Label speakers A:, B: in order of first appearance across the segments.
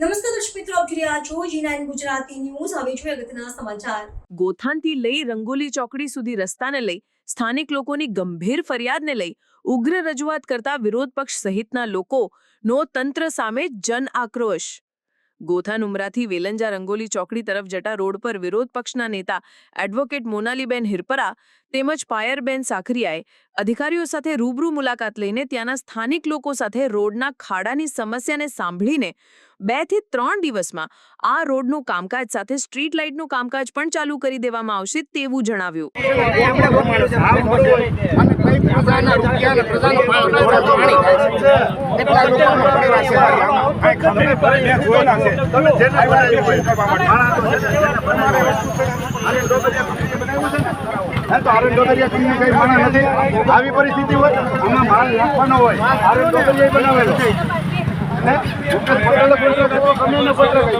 A: નમસ્કાર દર્શક મિત્રો, આપ જોઈ રહ્યા છો જી ગુજરાતી ન્યૂઝ. હવે જોઈએ અગત્યના સમાચાર.
B: ગોથાનથી લઈ રંગોલી ચોકડી સુધી રસ્તાને લઈ, સ્થાનિક લોકોની ગંભીર ફરિયાદને લઈ, ઉગ્ર રજૂઆત કરતા વિરોધ પક્ષ સહિતના લોકોનો તંત્ર સામે જન આક્રોશ. ગોથાન ઉમરાથી વેલંજા રંગોલી ચોકડી તરફ જતા રોડ પર વિરોધ પક્ષના નેતા એડવોકેટ મોનાલીબેન હિરપરા તેમજ પાયરબેન સાખરિયાએ અધિકારીઓ સાથે રૂબરૂ મુલાકાત લઈને ત્યાંના સ્થાનિક લોકો સાથે રોડના ખાડાની સમસ્યાને સાંભળીને બેથી ત્રણ દિવસમાં આ રોડનું કામકાજ સાથે સ્ટ્રીટ લાઇટનું કામકાજ પણ ચાલુ કરી દેવામાં આવશે તેવું જણાવ્યું.
C: પ્રજાના રૂપિયા અને પ્રજાનો પાણી એટલા લોકોનો પરિવાર છે આવી પરિસ્થિતિ હોય આમાં માલ નાખવાનો હોય. આરએન ડોબરિયાએ બનાવેલો પટેલે પત્ર
D: વાત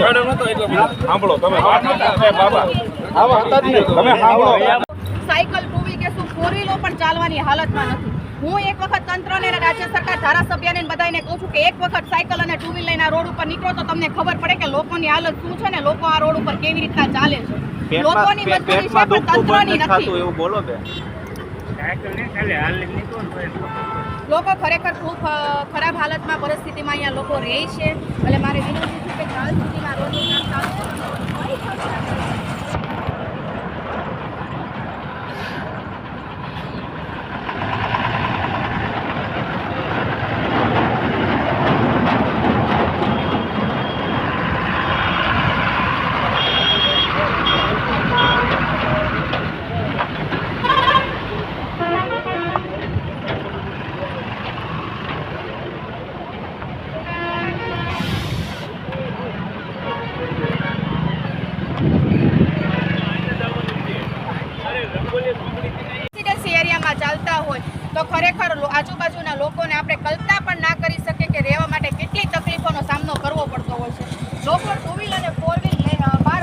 D: સાંભળો તમે બાબા
C: આવા હતા જ નહીં.
D: તમે સાંભળો
E: સાયકલ ટુ વ્હીલ કે શું ફોર વ્હીલો પણ ચાલવાની હાલતમાં નથી. હું એક વખત તંત્રને અને રાજ્ય સરકાર ધારાસભ્યને બધાને કહું છું કે એક વખત સાયકલ અને ટુ વ્હીલ લઈને આ રોડ ઉપર નીકળો તો તમને ખબર પડે કે લોકોની હાલત શું છે ને લોકો આ રોડ ઉપર કેવી રીતના ચાલે છે. લોકોની મજબૂરી છે પણ તંત્રની નથી
D: બોલો બે
E: લોકો ખરેખર ખૂબ ખરાબ હાલતમાં, પરિસ્થિતિમાં અહીંયા લોકો રહે છે. એટલે મારે વિનંતી છે કે કાલ સુધીમાં રોડનું કામ ચાલુ કરવાનું. રેસિડેન્સી એરિયામાં ચાલતા હોય તો ખરેખર આજુબાજુના લોકોને આપણે કલ્પના પણ ના કરી શકીએ કે રહેવા માટે કેટલી તકલીફોનો સામનો કરવો પડતો હોય છે. લોકો ટુ વ્હીલ અને ફોર વ્હીલ બહાર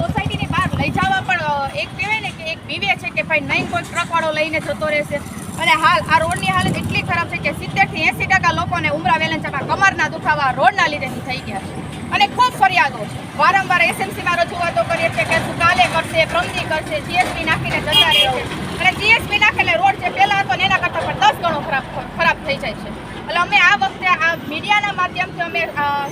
E: સોસાયટીની બહાર લઈ જવા પણ એક કહેવાય ને કે એક વિવે છે કે ભાઈ નહીં, કોઈ ટ્રકવાળો લઈને જતો રહેશે. અને હાલ, આ રોડની હાલત એટલી ખરાબ છે કે સિત્તેરથી એંસી ટકા લોકોને ઉમરા વેલંચામાં કમરના દુખાવા રોડના લીધે થઈ ગયા છે. અને ખૂબ ફરિયાદો છે. વારંવાર એસએમસીમાં રજૂઆતો કરીએ છીએ કે શું કાલે કરશે પ્રમદી કરશે જીએસપી નાખીને જતા રહે છે અને જીએસપી નાખીને રોડ જે પહેલાં હતો ને એના કરતાં પણ દસ ગણો ખરાબ ખરાબ થઈ જાય છે. એટલે અમે આ વખતે આ મીડિયાના માધ્યમથી અમે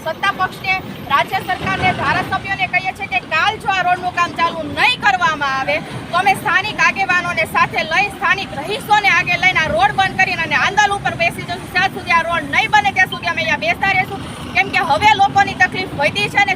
E: સત્તા પક્ષને, રાજ્ય સરકારને, ધારાસભ્યોને કહીએ છીએ કે કાલ જો આ રોડનું કામ ચાલુ નહીં કરવામાં આવે, તો અમે સ્થાનિક આગેવાનોને સાથે લઈ, સ્થાનિક રહીશોને આગે લઈને આ રોડ બંધ કરીને અને આંદોલન ઉપર બેસી જશું. ત્યાં સુધી આ રોડ નહીં બને ત્યાં સુધી અમે અહીંયા બેસતા રહીશું. કેમ કે હવે લોકોની તકલીફ વધી છે ને